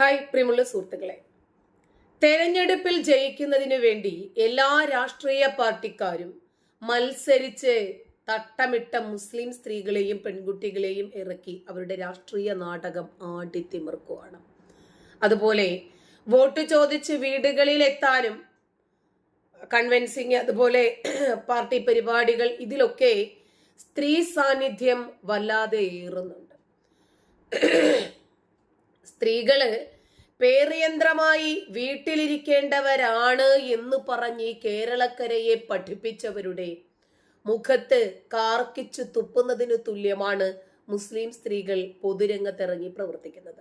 Hi പ്രിയമുള്ള സുഹൃത്തുക്കളെ. തെരഞ്ഞെടുപ്പിൽ ജയിക്കുന്നതിനു വേണ്ടി എല്ലാ രാഷ്ട്രീയ പാർട്ടിക്കാരും മത്സരിച്ച് തട്ടമിട്ട മുസ്ലിം സ്ത്രീകളെയും പെൺകുട്ടികളെയും ഇറക്കി അവരുടെ രാഷ്ട്രീയ നാടകം ആടിത്തിമിർക്കുവാണ്. അതുപോലെ വോട്ട് ചോദിച്ച് വീടുകളിൽ എത്താനും കൺവെൻസിങ് അതുപോലെ പാർട്ടി പരിപാടികൾ ഇതിലൊക്കെ സ്ത്രീ സാന്നിധ്യം വല്ലാതെ ഏറുന്നുണ്ട്. സ്ത്രീകൾ പേറിയന്ത്രമായി വീട്ടിലിരിക്കേണ്ടവരാണ് എന്ന് പറഞ്ഞ് കേരളക്കരയെ പഠിപ്പിച്ചവരുടെ മുഖത്ത് കാർക്കിച്ചു തുപ്പുന്നതിന് തുല്യമാണ് മുസ്ലിം സ്ത്രീകൾ പൊതുരംഗത്തിറങ്ങി പ്രവർത്തിക്കുന്നത്.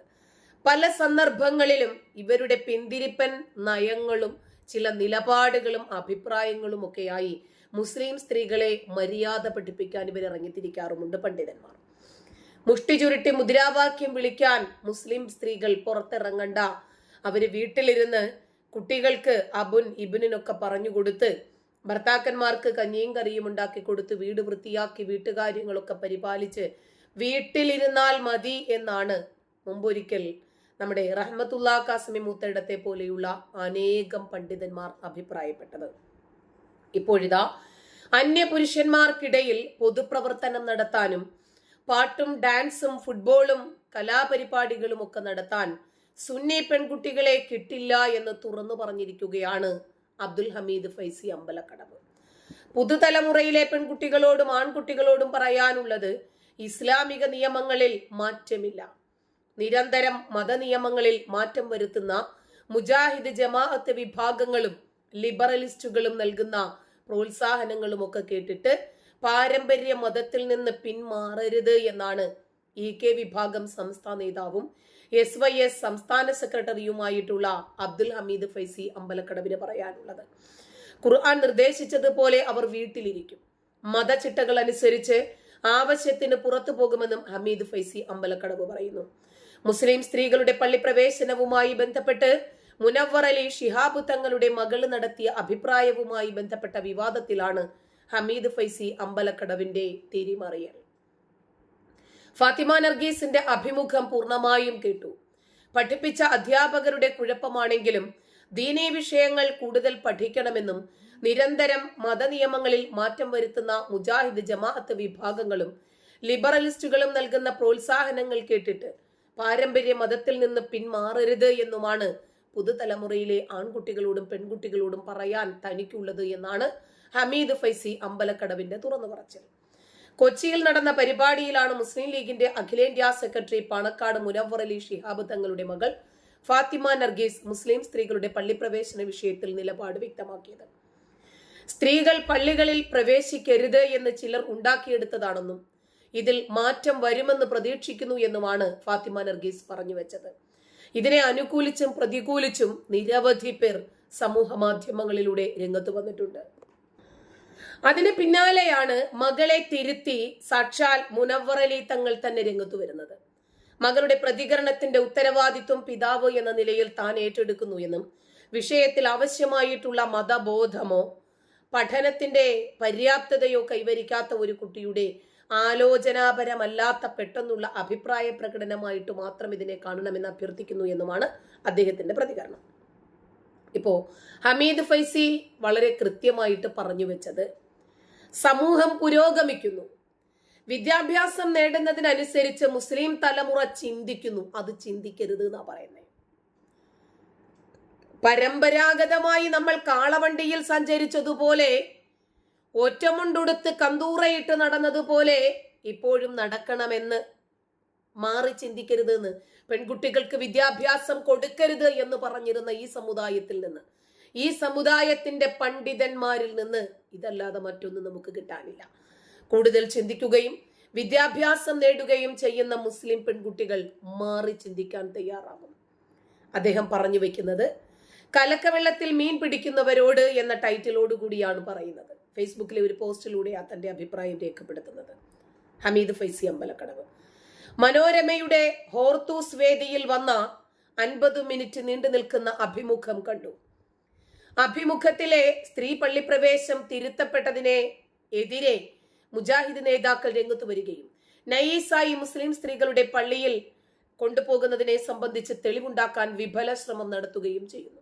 പല സന്ദർഭങ്ങളിലും ഇവരുടെ പിന്തിരിപ്പൻ നയങ്ങളും ചില നിലപാടുകളും അഭിപ്രായങ്ങളും ഒക്കെയായി മുസ്ലിം സ്ത്രീകളെ മര്യാദ പഠിപ്പിക്കാൻ ഇവർ ഇറങ്ങിത്തിരിക്കാറുമുണ്ട് പണ്ഡിതന്മാർ. മുഷ്ടി ചുരുട്ടി മുദ്രാവാക്യം വിളിക്കാൻ മുസ്ലിം സ്ത്രീകൾ പുറത്തിറങ്ങണ്ട. അവർ വീട്ടിലിരുന്ന് കുട്ടികൾക്ക് അബുൻ ഇബുനൊക്കെ പറഞ്ഞു കൊടുത്ത് ഭർത്താക്കന്മാർക്ക് കഞ്ഞിയും കറിയും ഉണ്ടാക്കി കൊടുത്ത് വീട് വൃത്തിയാക്കി വീട്ടുകാര്യങ്ങളൊക്കെ പരിപാലിച്ച് വീട്ടിലിരുന്നാൽ മതി എന്നാണ് മുമ്പൊരിക്കൽ നമ്മുടെ റഹ്മത്തുല്ലാ കാസമി മൂത്തയിടത്തെ പോലെയുള്ള അനേകം പണ്ഡിതന്മാർ അഭിപ്രായപ്പെട്ടത്. ഇപ്പോഴിതാ അന്യ പുരുഷന്മാർക്കിടയിൽ പൊതുപ്രവർത്തനം നടത്താനും പാട്ടും ഡാൻസും ഫുട്ബോളും കലാപരിപാടികളും ഒക്കെ നടത്താൻ സുന്നി പെൺകുട്ടികളെ കിട്ടില്ല എന്ന് തുറന്നു പറഞ്ഞിരിക്കുകയാണ് അബ്ദുൽ ഹമീദ് ഫൈസി അമ്പലക്കടവ്. പുതുതലമുറയിലെ പെൺകുട്ടികളോടും ആൺകുട്ടികളോടും പറയാനുള്ളത് ഇസ്ലാമിക നിയമങ്ങളിൽ മാറ്റമില്ല. നിരന്തരം മതനിയമങ്ങളിൽ മാറ്റം വരുത്തുന്ന മുജാഹിദ് ജമാഅത്ത് വിഭാഗങ്ങളും ലിബറലിസ്റ്റുകളും നൽകുന്ന പ്രോത്സാഹനങ്ങളും ഒക്കെ കേട്ടിട്ട് പാരമ്പര്യ മതത്തിൽ നിന്ന് പിന്മാറരുത് എന്നാണ് ഇ കെ വിഭാഗം സംസ്ഥാന നേതാവും എസ് വൈ എസ് സംസ്ഥാന സെക്രട്ടറിയുമായിട്ടുള്ള അബ്ദുൽ ഹമീദ് ഫൈസി അമ്പലക്കടവിന് പറയാനുള്ളത്. ഖുർആൻ നിർദ്ദേശിച്ചതുപോലെ അവർ വീട്ടിലിരിക്കും. മതചിട്ടകൾ അനുസരിച്ച് ആവശ്യത്തിന് പുറത്തു പോകുമെന്നും ഹമീദ് ഫൈസി അമ്പലക്കടവ് പറയുന്നു. മുസ്ലിം സ്ത്രീകളുടെ പള്ളിപ്രവേശനവുമായി ബന്ധപ്പെട്ട് മുനവ്വർ അലി ഷിഹാബ് തങ്ങളുടെ മകൾ നടത്തിയ അഭിപ്രായവുമായി ബന്ധപ്പെട്ട വിവാദത്തിലാണ് ഹമീദ് ഫൈസി അമ്പലക്കടവിന്റെ തിരിമറിയൽ. ഫാത്തിമ നർഗീസിന്റെ അഭിമുഖം പൂർണമായും കേട്ടു. പഠിപ്പിച്ച അധ്യാപകരുടെ കുഴപ്പമാണെങ്കിലും ദീനീ വിഷയങ്ങൾ കൂടുതൽ പഠിക്കണമെന്നും നിരന്തരം മതനിയമങ്ങളിൽ മാറ്റം വരുത്തുന്ന മുജാഹിദ് ജമാഅത്ത് വിഭാഗങ്ങളും ലിബറലിസ്റ്റുകളും നൽകുന്ന പ്രോത്സാഹനങ്ങൾ കേട്ടിട്ട് പാരമ്പര്യ മതത്തിൽ നിന്ന് പിന്മാറരുത് എന്നുമാണ് പുതുതലമുറയിലെ ആൺകുട്ടികളോടും പെൺകുട്ടികളോടും പറയാൻ തനിക്കുള്ളത് എന്നാണ് ഹമീദ് ഫൈസി അമ്പലക്കടവിന്റെ തുറന്നു പറച്ചിൽ. കൊച്ചിയിൽ നടന്ന പരിപാടിയിലാണ് മുസ്ലിം ലീഗിന്റെ അഖിലേന്ത്യാ സെക്രട്ടറി പാണക്കാട് മുനവർ അലി ഷിഹാബ് തങ്ങളുടെ മകൾ ഫാത്തിമ നർഗീസ് മുസ്ലിം സ്ത്രീകളുടെ പള്ളിപ്രവേശന വിഷയത്തിൽ നിലപാട് വ്യക്തമാക്കിയത്. സ്ത്രീകൾ പള്ളികളിൽ പ്രവേശിക്കരുത് എന്ന് ചിലർ ഉണ്ടാക്കിയെടുത്തതാണെന്നും ഇതിൽ മാറ്റം വരുമെന്ന് പ്രതീക്ഷിക്കുന്നു എന്നുമാണ് ഫാത്തിമ നർഗീസ് പറഞ്ഞു വെച്ചത്. ഇതിനെ അനുകൂലിച്ചും പ്രതികൂലിച്ചും നിരവധി പേർ സമൂഹ മാധ്യമങ്ങളിലൂടെ രംഗത്ത് വന്നിട്ടുണ്ട്. അതിന് പിന്നാലെയാണ് മകളെ തിരുത്തി സാക്ഷാൽ മുനവറലി തങ്ങൾ തന്നെ രംഗത്ത് വരുന്നത്. മകളുടെ പ്രതികരണത്തിന്റെ ഉത്തരവാദിത്വം പിതാവ് എന്ന നിലയിൽ താൻ ഏറ്റെടുക്കുന്നു എന്നും വിഷയത്തിൽ ആവശ്യമായിട്ടുള്ള മതബോധമോ പഠനത്തിന്റെ പര്യാപ്തതയോ കൈവരിക്കാത്ത ഒരു കുട്ടിയുടെ ആലോചനാപരമല്ലാത്ത പെട്ടെന്നുള്ള അഭിപ്രായ പ്രകടനമായിട്ട് മാത്രം ഇതിനെ കാണണമെന്ന് അഭ്യർത്ഥിക്കുന്നു എന്നുമാണ് അദ്ദേഹത്തിന്റെ പ്രതികരണം. ഇപ്പോ ഹമീദ് ഫൈസി വളരെ കൃത്യമായിട്ട് പറഞ്ഞു വെച്ചത് സമൂഹം പുരോഗമിക്കുന്നു. വിദ്യാഭ്യാസം നേടുന്നതിനനുസരിച്ച് മുസ്ലിം തലമുറ ചിന്തിക്കുന്നു. അത് ചിന്തിക്കരുത് എന്നാ പറയുന്നത് പരമ്പരാഗതമായി നമ്മൾ കാളവണ്ടിയിൽ സഞ്ചരിച്ചതുപോലെ ഒറ്റമുണ്ടുടുത്ത് കന്തൂറയിട്ട് നടന്നതുപോലെ ഇപ്പോഴും നടക്കണമെന്ന് മാറി ചിന്തിക്കരുത് എന്ന് പെൺകുട്ടികൾക്ക് വിദ്യാഭ്യാസം കൊടുക്കരുത് എന്ന് പറഞ്ഞിരുന്ന ഈ സമുദായത്തിൽ നിന്ന്. ഈ സമുദായത്തിന്റെ പണ്ഡിതന്മാരിൽ നിന്ന് ഇതല്ലാതെ മറ്റൊന്നും നമുക്ക് കിട്ടാനില്ല. കൂടുതൽ ചിന്തിക്കുകയും വിദ്യാഭ്യാസം നേടുകയും ചെയ്യുന്ന മുസ്ലിം പെൺകുട്ടികൾ മാറി ചിന്തിക്കാൻ തയ്യാറാകും അദ്ദേഹം പറഞ്ഞു വെക്കുന്നത് കലക്കവെള്ളത്തിൽ മീൻ പിടിക്കുന്നവരോട് എന്ന ടൈറ്റിലോട് കൂടിയാണ് പറയുന്നത്. ഫേസ്ബുക്കിലെ ഒരു പോസ്റ്റിലൂടെയാണ് തന്റെ അഭിപ്രായം രേഖപ്പെടുത്തുന്നത്. ഹമീദ് ഫൈസി അമ്പലക്കടവ്. മനോരമയുടെ ഹോർത്തൂസ് വേദിയിൽ വന്ന അൻപത് മിനിറ്റ് നീണ്ടു നിൽക്കുന്ന അഭിമുഖം കണ്ടു. അഭിമുഖത്തിലെ സ്ത്രീ പള്ളിപ്രവേശം തിരുത്തപ്പെട്ടതിനെ എതിരെ മുജാഹിദ് നേതാക്കൾ രംഗത്ത് വരികയും നയീസായി മുസ്ലിം സ്ത്രീകളുടെ പള്ളിയിൽ കൊണ്ടുപോകുന്നതിനെ സംബന്ധിച്ച് തെളിവുണ്ടാക്കാൻ വിഫല ശ്രമം നടത്തുകയും ചെയ്യുന്നു.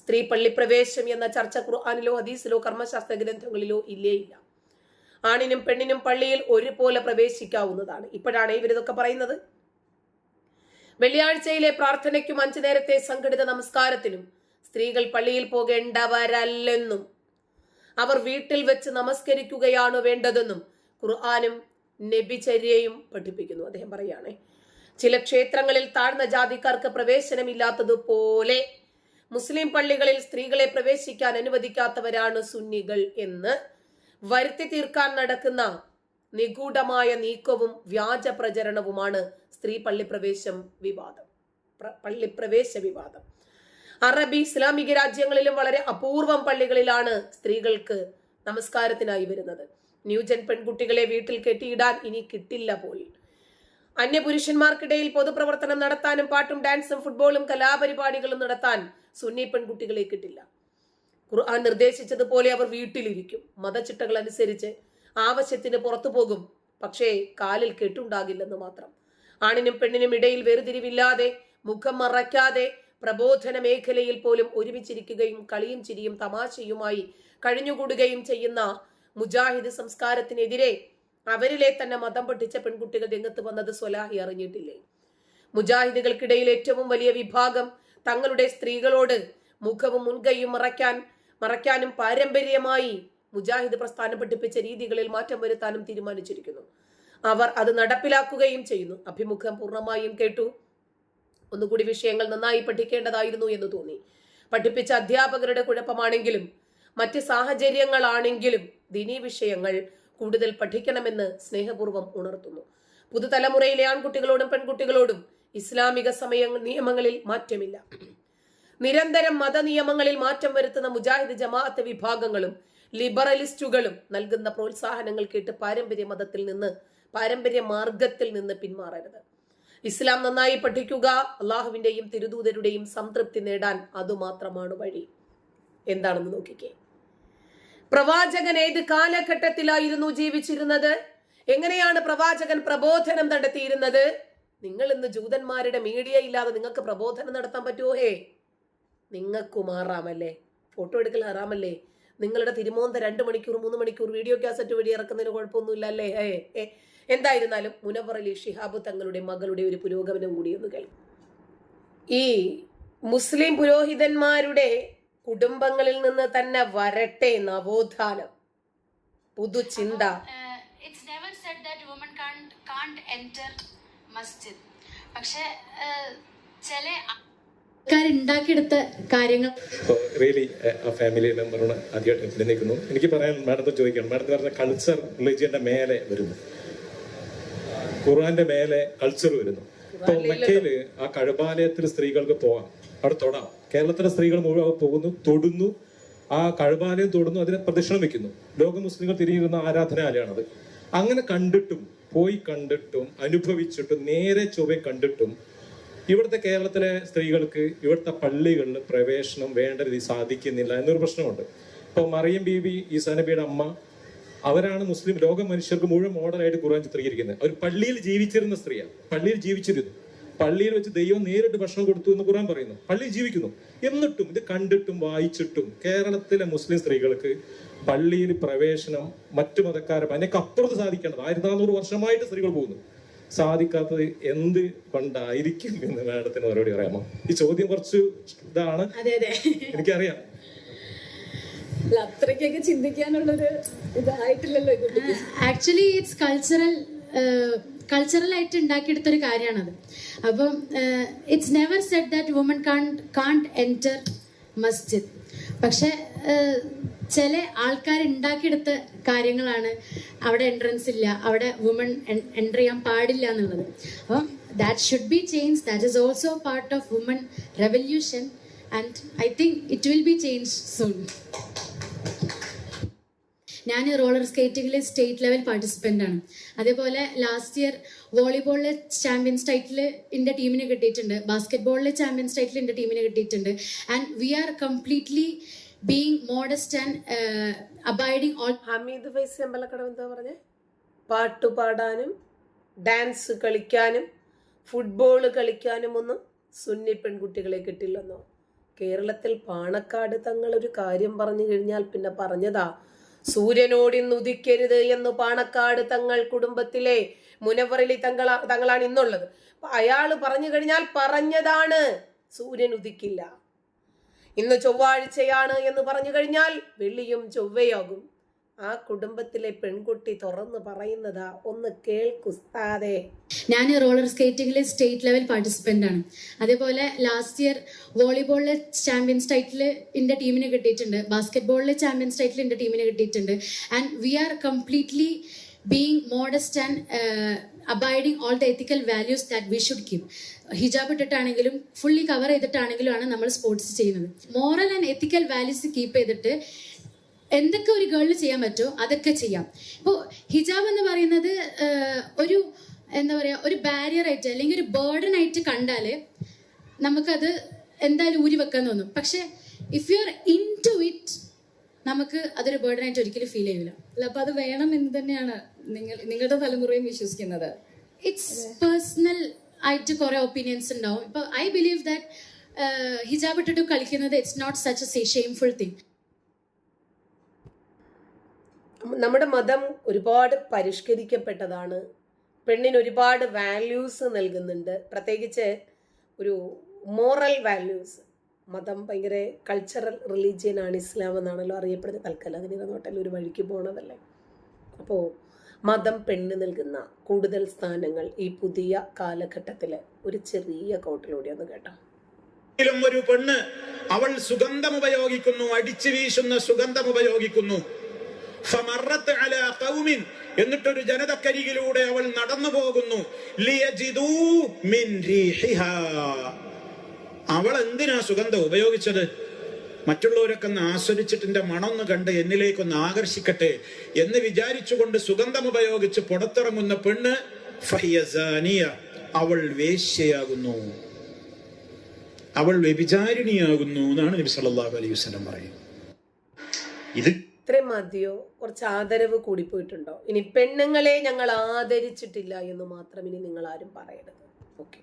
സ്ത്രീ പള്ളി പ്രവേശം എന്ന ചർച്ച ഖുർആാനിലോ ഹദീസിലോ കർമ്മശാസ്ത്ര ഗ്രന്ഥങ്ങളിലോ ഇല്ലേയില്ല. ഇല്ല ആണിനും പെണ്ണിനും പള്ളിയിൽ ഒരുപോലെ പ്രവേശിക്കാവുന്നതാണ്. ഇപ്പോഴാണ് ഇവരിതൊക്കെ പറയുന്നത്. വെള്ളിയാഴ്ചയിലെ പ്രാർത്ഥനയ്ക്കും അഞ്ചു നേരത്തെ സംഘടിത നമസ്കാരത്തിനും സ്ത്രീകൾ പള്ളിയിൽ പോകേണ്ടവരല്ലെന്നും അവർ വീട്ടിൽ വെച്ച് നമസ്കരിക്കുകയാണ് വേണ്ടതെന്നും ഖുർആാനും നബിചര്യയും പഠിപ്പിക്കുന്നു. അദ്ദേഹം പറയുകയാണേ ചില ക്ഷേത്രങ്ങളിൽ താഴ്ന്ന ജാതിക്കാർക്ക് പ്രവേശനമില്ലാത്തതുപോലെ മുസ്ലിം പള്ളികളിൽ സ്ത്രീകളെ പ്രവേശിക്കാൻ അനുവദിക്കാത്തവരാണ് സുന്നികൾ എന്ന് വരുത്തി തീർക്കാൻ നടക്കുന്ന നിഗൂഢമായ നീക്കവും വ്യാജ പ്രചരണവുമാണ് സ്ത്രീ പള്ളിപ്രവേശം വിവാദം. പള്ളിപ്രവേശ വിവാദം. അറബി ഇസ്ലാമിക രാജ്യങ്ങളിലും വളരെ അപൂർവം പള്ളികളിലാണ് സ്ത്രീകൾക്ക് നമസ്കാരത്തിനായി വരുന്നത്. ന്യൂജൻ പെൺകുട്ടികളെ വീട്ടിൽ കെട്ടിയിടാൻ ഇനി കിട്ടില്ല പോലും. അന്യപുരുഷന്മാർക്കിടയിൽ പൊതുപ്രവർത്തനം നടത്താനും പാട്ടും ഡാൻസും ഫുട്ബോളും കലാപരിപാടികളും നടത്താൻ സുന്നി പെൺകുട്ടികളെ കിട്ടില്ല. ഖുർആൻ നിർദ്ദേശിച്ചതുപോലെ അവർ വീട്ടിലിരിക്കും. മതചിട്ടകൾ അനുസരിച്ച് ആവശ്യത്തിന് പുറത്തു പോകും. പക്ഷേ കാലിൽ കെട്ടുണ്ടാകില്ലെന്ന് മാത്രം. ആണിനും പെണ്ണിനും ഇടയിൽ വേർതിരിവില്ലാതെ മുഖം മറയ്ക്കാതെ പ്രബോധന മേഖലയിൽ പോലും ഒരുമിച്ചിരിക്കുകയും കളിയും ചിരിയും തമാശയുമായി കഴിഞ്ഞുകൂടുകയും ചെയ്യുന്ന മുജാഹിദ് സംസ്കാരത്തിനെതിരെ അവരിലെ തന്നെ മതം പഠിച്ച പെൺകുട്ടികൾ രംഗത്ത് വന്നത് സ്വലാഹി അറിഞ്ഞിട്ടില്ലേ? മുജാഹിദുകൾക്കിടയിൽ ഏറ്റവും വലിയ വിഭാഗം തങ്ങളുടെ സ്ത്രീകളോട് മുഖവും മുൻകൈയും മറയ്ക്കാൻ മറയ്ക്കാനും പാരമ്പര്യമായി മുജാഹിദ് പ്രസ്ഥാനം പഠിപ്പിച്ച രീതികളിൽ മാറ്റം വരുത്താനും തീരുമാനിച്ചിരിക്കുന്നു. അവർ അത് നടപ്പിലാക്കുകയും ചെയ്യുന്നു. അഭിമുഖം പൂർണമായും കേട്ടു. ഒന്നുകൂടി വിഷയങ്ങൾ നന്നായി പഠിക്കേണ്ടതായിരുന്നു എന്ന് തോന്നി. പഠിപ്പിച്ച അധ്യാപകരുടെ കുഴപ്പമാണെങ്കിലും മറ്റ് സാഹചര്യങ്ങളാണെങ്കിലും ദിനീ വിഷയങ്ങൾ കൂടുതൽ പഠിക്കണമെന്ന് സ്നേഹപൂർവം ഉണർത്തുന്നു. പുതുതലമുറയിലെ ആൺകുട്ടികളോടും പെൺകുട്ടികളോടും ഇസ്ലാമിക സമയ നിയമങ്ങളിൽ മാറ്റമില്ല. നിരന്തരം മതനിയമങ്ങളിൽ മാറ്റം വരുത്തുന്ന മുജാഹിദ് ജമാഅത്ത് വിഭാഗങ്ങളും ലിബറലിസ്റ്റുകളും നൽകുന്ന പ്രോത്സാഹനങ്ങൾ കേട്ട് പാരമ്പര്യ മതത്തിൽ നിന്ന് പാരമ്പര്യ മാർഗത്തിൽ നിന്ന് പിന്മാറരുത്. ഇസ്ലാം നന്നായി പഠിക്കുക അള്ളാഹുവിന്റെയും തിരുദൂതരുടെയും സംതൃപ്തി നേടാൻ അതുമാത്രമാണ് വഴി. എന്താണെന്ന് നോക്കിക്കേ. പ്രവാചകൻ ഏത് കാലഘട്ടത്തിലായിരുന്നു ജീവിച്ചിരുന്നത്? എങ്ങനെയാണ് പ്രവാചകൻ പ്രബോധനം നടത്തിയിരുന്നത്? നിങ്ങൾ ഇന്ന് ജൂതന്മാരുടെ മീഡിയ ഇല്ലാതെ നിങ്ങൾക്ക് പ്രബോധനം നടത്താൻ പറ്റുമോ ഹേ നിങ്ങൾക്ക് മാറാമല്ലേ ഫോട്ടോ എടുക്കൽ ഹറാമല്ലേ? നിങ്ങളുടെ തിരുമോന്ത രണ്ട് മണിക്കൂർ മൂന്ന് മണിക്കൂർ വീഡിയോ കാസറ്റ് വഴി ഇറക്കുന്നതിന് കുഴപ്പമൊന്നുമില്ല അല്ലേ ഏ. എന്തായിരുന്നാലും മുനവറലി ഷിഹാബ് തങ്ങളുടെ മകളുടെ ഒരു പുരോഗമനം കൂടി ഒന്ന് കേൾക്കും ഈ മുസ്ലിം പുരോഹിതന്മാരുടെ കുടുംബങ്ങളിൽ നിന്ന് തന്നെ വരട്ടെ നവോത്ഥാനം. പുതുചിന്ത പക്ഷെ ചില ഉണ്ടാക്കിയെടുത്ത കാര്യങ്ങൾ. റിയലി ആ ഫാമിലി മെമ്പറിന് ആദ്യമായിട്ട് അഭിനന്ദിക്കുന്നു എനിക്ക് പറയാൻ മാഡത്തെ ചോദിക്കണം മാഡത്തിന് പറഞ്ഞ കൾച്ചർ റിലീജിയന്റെ മേലെ വരുന്നു. ഖുർആന്റെ മേലെ കൾച്ചർ വരുന്നു. ഇപ്പൊ മക്കയിൽ ആ കഴബാലയത്തിൽ സ്ത്രീകൾക്ക് പോകാം അവിടെ തൊടാം. കേരളത്തിലെ സ്ത്രീകൾ മുഴുവൻ പോകുന്നു തൊടുന്നു. ആ കഴബാലയം തൊടുന്നു അതിനെ പ്രദക്ഷിണം വെക്കുന്നു. ലോക മുസ്ലിങ്ങൾ തിരിയുന്ന ആരാധനാലയാണത്. അങ്ങനെ കണ്ടിട്ടും പോയി കണ്ടിട്ടും അനുഭവിച്ചിട്ടും നേരെ ചൊവ്വെ കണ്ടിട്ടും ഇവിടുത്തെ കേരളത്തിലെ സ്ത്രീകൾക്ക് ഇവിടുത്തെ പള്ളികളിൽ പ്രവേശനം വേണ്ട രീതി സാധിക്കുന്നില്ല എന്നൊരു പ്രശ്നമുണ്ട്. ഇപ്പോൾ മറിയം ബീബി ഈ നബിയുടെ അമ്മ അവരാണ് മുസ്ലിം ലോക മനുഷ്യർക്ക് മുഴുവൻ മോഡലായിട്ട് ഖുർആൻ ചിത്രീകരിക്കുന്നത്. അവർ പള്ളിയിൽ ജീവിച്ചിരുന്ന സ്ത്രീയാണ് പള്ളിയിൽ ജീവിച്ചിരുന്നു. പള്ളിയിൽ വെച്ച് ദൈവം നേരിട്ട് ഭക്ഷണം കൊടുത്തു എന്ന് ഖുർആൻ പറയുന്നു. പള്ളിയിൽ ജീവിക്കുന്നു. എന്നിട്ടും ഇത് കണ്ടിട്ടും വായിച്ചിട്ടും കേരളത്തിലെ മുസ്ലിം സ്ത്രീകൾക്ക് പള്ളിയിൽ പ്രവേശനം മറ്റു മതക്കാരെ അതിനൊക്കെ അപ്പുറത്ത് സാധിക്കേണ്ടത്. ആയിരത്തി നാനൂറ് വർഷമായിട്ട് സ്ത്രീകൾ പോകുന്നു. സാധിക്കാത്തത് എന്ത് കൊണ്ടായിരിക്കും എന്ന് മാഡത്തിന് മറുപടി പറയാമോ? ഈ ചോദ്യം കുറച്ച് ഇതാണ്. അതെ അതെ. എനിക്കറിയാം. അത്രയ്ക്കൊക്കെ ചിന്തിക്കാനുള്ളൊരു ഇതായിട്ടില്ലല്ലോ ഇത് ആക്ച്വലി ഇറ്റ്സ് കൾച്ചറൽ കൾച്ചറൽ ആയിട്ട് ഉണ്ടാക്കിയെടുത്ത ഒരു കാര്യമാണത്. അപ്പം it's never said that woman can can't enter masjid പക്ഷെ ചില ആൾക്കാർ ഉണ്ടാക്കിയെടുത്ത കാര്യങ്ങളാണ് അവിടെ എൻട്രൻസ് ഇല്ല അവിടെ വുമൺ എന്റർ ചെയ്യാൻ പാടില്ല എന്നുള്ളത്. അപ്പം that should be change that is also part of woman revolution and I think it will be change soon ഞാൻ റോളർ സ്കേറ്റിംഗിൽ സ്റ്റേറ്റ് ലെവൽ പാർട്ടിസിപ്പന്റ് ആണ്. അതേപോലെ ലാസ്റ്റ് ഇയർ വോളിബോളിലെ ചാമ്പ്യൻസ് ടൈറ്റിൽ എന്റെ ടീമിന് കിട്ടിയിട്ടുണ്ട്. ബാസ്കറ്റ്ബോളിലെ ചാമ്പ്യൻസ് ടൈറ്റിൽ എന്റെ ടീമിന് കിട്ടിയിട്ടുണ്ട്. And we are completely being modest and abiding all Hameed Faiz Ambalakkadavu എന്താ പറഞ്ഞേ? പാട്ട് പാടാനും ഡാൻസ് കളിക്കാനും ഫുട്ബോൾ കളിക്കാനും ഒന്നും സുന്നി പെൺകുട്ടികളെ കിട്ടില്ലെന്നോ? കേരളത്തിൽ പാണക്കാട് തങ്ങൾ ഒരു കാര്യം പറഞ്ഞു കഴിഞ്ഞാൽ പിന്നെ പറഞ്ഞതാ സൂര്യനോടിന്ന് ഉദിക്കരുത് എന്ന് പാണക്കാട് തങ്ങൾ കുടുംബത്തിലെ മുനവറലി തങ്ങൾ തങ്ങളാണ് ഇന്നുള്ളത്. അയാൾ പറഞ്ഞു കഴിഞ്ഞാൽ പറഞ്ഞതാണ് സൂര്യൻ ഉദിക്കില്ല. ഇന്ന് ചൊവ്വാഴ്ചയാണ് എന്ന് പറഞ്ഞു കഴിഞ്ഞാൽ വെള്ളിയും ചൊവ്വയാകും. ആ കുടുംബത്തിലെ പെൺകുട്ടി തുറന്നു പറയുന്നതാ ഒന്ന് കേൾക്കുസ്താതെ ഞാൻ റോളർ സ്കേറ്റിംഗിലെ സ്റ്റേറ്റ് ലെവൽ പാർട്ടിസിപ്പന്റ് ആണ്. അതേപോലെ ലാസ്റ്റ് ഇയർ വോളിബോളിലെ ചാമ്പ്യൻസ് ടൈറ്റിൽ എന്റെ ടീമിന് കിട്ടിയിട്ടുണ്ട്. ബാസ്കറ്റ് ചാമ്പ്യൻസ് ടൈറ്റിൽ എന്റെ ടീമിന് കിട്ടിയിട്ടുണ്ട്. And we are completely being modest and abiding all the ethical values that we should keep ഹിജാബ് ഇട്ടിട്ടാണെങ്കിലും ഫുള്ളി കവർ ചെയ്തിട്ടാണെങ്കിലും ആണ് നമ്മൾ സ്പോർട്സ് ചെയ്യുന്നത്. Moral and ethical values keep ചെയ്തിട്ട് എന്തൊക്കെ ഒരു ഗേളിൽ ചെയ്യാൻ പറ്റുമോ അതൊക്കെ ചെയ്യാം. ഇപ്പോൾ ഹിജാബ് എന്ന് പറയുന്നത് ആഹ്, ഒരു എന്താ പറയുക ഒരു ബാരിയർ ആയിട്ട് അല്ലെങ്കിൽ ഒരു ബേർഡൻ ആയിട്ട് കണ്ടാൽ നമുക്കത് എന്തായാലും ഊരി വെക്കാൻ തോന്നും. പക്ഷെ if you are into it നമുക്ക് അതൊരു ബേർഡൻ ആയിട്ട് ഒരിക്കലും ഫീൽ ചെയ്യില്ല അല്ല അപ്പൊ അത് വേണം എന്ന് തന്നെയാണ് നിങ്ങൾ നിങ്ങളുടെ തലമുറയും വിശ്വസിക്കുന്നത്. ഇറ്റ്സ് പേഴ്സണൽ ആയിട്ട് കുറെ ഒപ്പീനിയൻസ് ഉണ്ടാവും. ഇപ്പൊ ഐ ബിലീവ് ദാറ്റ് ഹിജാബ് ഇട്ടിട്ട് കളിക്കുന്നത് it's not such a shameful thing നമ്മുടെ മതം ഒരുപാട് പരിഷ്കരിക്കപ്പെട്ടതാണ്. പെണ്ണിന് ഒരുപാട് വാല്യൂസ് നൽകുന്നുണ്ട്. പ്രത്യേകിച്ച് ഒരു മോറൽ വാല്യൂസ് മതം ഭയങ്കര കൾച്ചറൽ റിലീജിയനാണ് ഇസ്ലാം എന്നാണല്ലോ അറിയപ്പെടുന്നത്. തൽക്കാലം അതിന് നോട്ടല്ല ഒരു വഴിക്ക് പോണതല്ലേ? അപ്പോൾ മതം പെണ്ണ് നൽകുന്ന കൂടുതൽ സ്ഥാനങ്ങൾ ഈ പുതിയ കാലഘട്ടത്തിൽ ഒരു ചെറിയ കോട്ടിലൂടെ ഒന്ന് കേട്ടോ. ഒരു പെണ്ണ് അവൾ സുഗന്ധം ഉപയോഗിക്കുന്നു അടിച്ചു വീശുന്ന സുഗന്ധം ഉപയോഗിക്കുന്നു. എന്നിട്ടൊരു ജനതക്കരികിലൂടെ അവൾ നടന്നു പോകുന്നു. അവൾ എന്തിനാ സുഗന്ധം ഉപയോഗിച്ചത്? മറ്റുള്ളവരൊക്കെ ഒന്ന് ആസ്വദിച്ചിട്ട് മണമൊന്ന് ഒന്ന് കണ്ട് എന്നിലേക്കൊന്ന് ആകർഷിക്കട്ടെ എന്ന് വിചാരിച്ചുകൊണ്ട് സുഗന്ധം ഉപയോഗിച്ച് പുറത്തിറങ്ങുന്ന പെണ്ണ് ഫയസാനിയ അവൾ വേശ്യയാകുന്നു. അവൾ വ്യഭിചാരിണിയാകുന്നു എന്നാണ് നബി സല്ലല്ലാഹു അലൈഹി വസല്ലം പറയുന്നത്. ഇത് ഇത്രയും മതിയോ? കുറച്ച് ആദരവ് കൂടി പോയിട്ടുണ്ടോ? ഇനി പെണ്ണുങ്ങളെ ഞങ്ങൾ ആദരിച്ചിട്ടില്ല എന്ന് മാത്രം ഇനി നിങ്ങൾ ആരും പറയരുത്. ഓക്കെ.